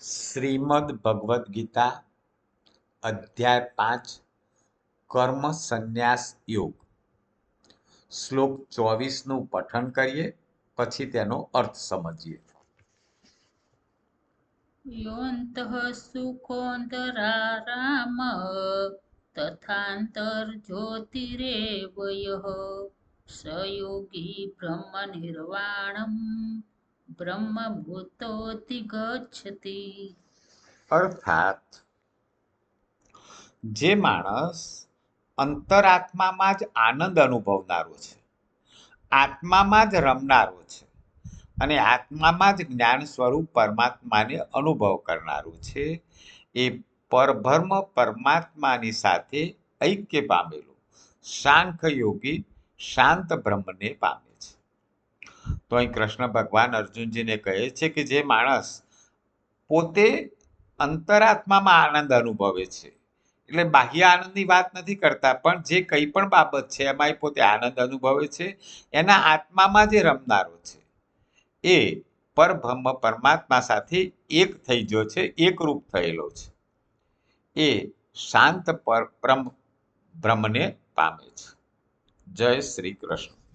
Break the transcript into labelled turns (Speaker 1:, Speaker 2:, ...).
Speaker 1: શ્રીમદ ભગવદ્ ગીતા, અધ્યાય પાંચ, કર્મ સંન્યાસ યોગ. શ્લોક ચોવીસનું પઠન કરીએ, પછી તેનો અર્થ સમજીએ.
Speaker 2: યોંત સુખોંતરારામ તથાંતર જ્યોતિરેવય સયોગી બ્રહ્મ નિર્વાણમ બ્રહ્મભૂતોऽધિ ગચ્છતિ.
Speaker 1: અર્થાત, જે માણસ અંતરાત્મામાં જ આનંદ અનુભવનારો છે, આત્મામાં જ રમનારો છે અને આત્મામાં જ જ્ઞાન સ્વરૂપ પરમાત્માને અનુભવ કરનારું છે, એ પરબ્રહ્મ પરમાત્માની સાથે ઐક્ય પામેલો સાંખ્ય યોગી, શાંત બ્રહ્મને પામે. તો અહીં કૃષ્ણ ભગવાન અર્જુનજીને કહે છે કે જે માણસ પોતે અંતરાત્મામાં આનંદ અનુભવે છે. એટલે બાહ્ય આનંદની વાત નથી કરતા, પણ જે કંઈ પણ બાબત છે એમાં એ પોતે આનંદ અનુભવે છે, એના આત્મામાં જે રમનારો છે, એ પરબ્રહ્મ પરમાત્મા સાથે એક થઈ ગયો છે એકરૂપ થયેલો છે. એ શાંત પર બ્રહ્મને પામે છે. જય શ્રી કૃષ્ણ.